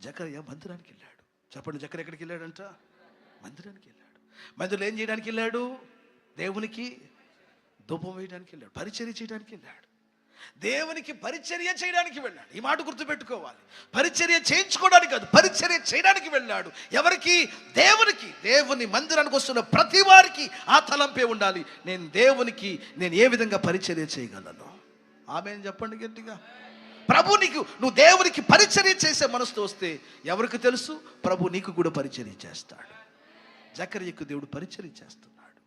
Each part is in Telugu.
జకరయ్య మందిరానికి వెళ్ళాడు. చెప్పండి జకర ఎక్కడికి వెళ్ళాడంట? మందిరానికి వెళ్ళాడు. మందిరంలో ఏం చేయడానికి వెళ్ళాడు? దేవునికి ధూపం వేయడానికి వెళ్ళాడు. పరిచర్య చేయడానికి వెళ్ళాడు. దేవునికి పరిచర్య చేయడానికి వెళ్ళాడు. ఈ మాట గుర్తుపెట్టుకోవాలి. పరిచర్య చేయించుకోవడానికి కాదు పరిచర్య చేయడానికి వెళ్ళాడు. ఎవరికి? దేవునికి. దేవుని మందిరానికి వస్తున్న ప్రతి వారికి ఆ తలంపే ఉండాలి. నేను దేవునికి నేను ఏ విధంగా పరిచర్య చేయగలను? ఆమె చెప్పండి గట్టిగా. ప్రభు నీకు నువ్వు దేవునికి పరిచర్య చేసే మనసుతో వస్తే ఎవరికి తెలుసు? ప్రభు నీకు కూడా పరిచర్య చేస్తాడు. జకర్యకు దేవుడు పరిచర్య చేస్తున్నాడు.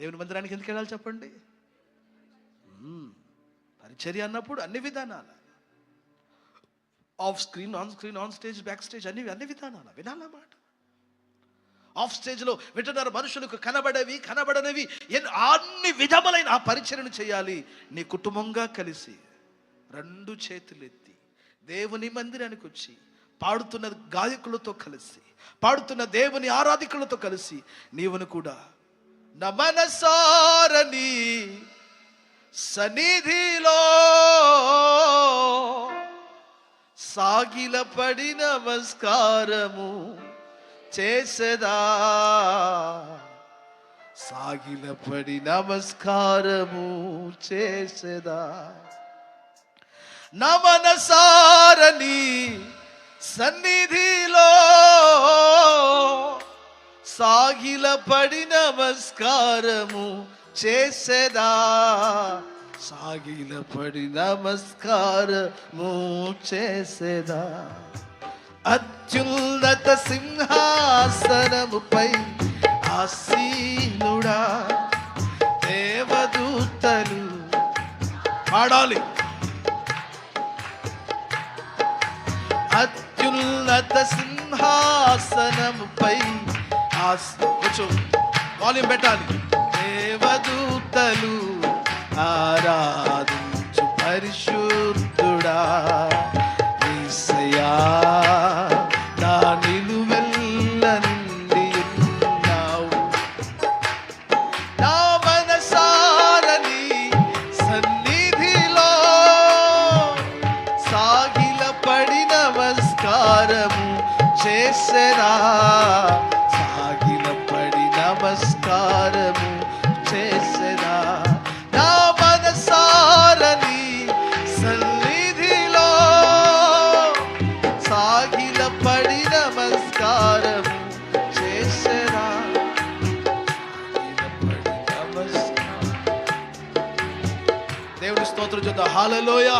దేవుని మందిరానికి ఎందుకు వెళ్ళాలి చెప్పండి? పరిచర్య అన్నప్పుడు అన్ని విధానాలు. Off screen on screen on stage backstage అన్ని అన్ని విధానాలు. వినాలన్నమాట ఆఫ్ స్టేజ్లో వింటున్నారు మనుషులకు కనబడవి కనబడనివి. ఎన్- అన్ని విధములైన ఆ పరిచర్యను చేయాలి. నీ కుటుంబంగా కలిసి. రెండు చేతులెత్తి దేవుని మందిరానికి వచ్చి పాడుతున్న గాయకులతో కలిసి పాడుతున్న దేవుని ఆరాధికులతో కలిసి నీవును కూడా నమనసారని సన్నిధిలో సాగిలపడి నమస్కారము చేసదా? సాగిలపడి నమస్కారము చేసదా? నమనసారని సన్నిధిలో సాగిలపడి నమస్కారము చేసేదా? సాగిలపడి నమస్కారము చేసేదా? అత్యున్నత సింహాసనముపై ఆసీనుడా దేవదూతలు పాడాలి. అత్యున్నత సింహాసనముపై ఆస్- కొంచెం వాల్యూమ్ పెట్టాలి. దేవదూతలు ఆరా నమస్కారము చేసరా సాగిలపడి నమస్కారము చేసరా నా మనసారని సన్నిధిలో సాగిలపడి నమస్కారము చేసరా సాగిలపడి నమస్కారం. దేవుని స్తోత్రం చూద్దాం హాలలోయ.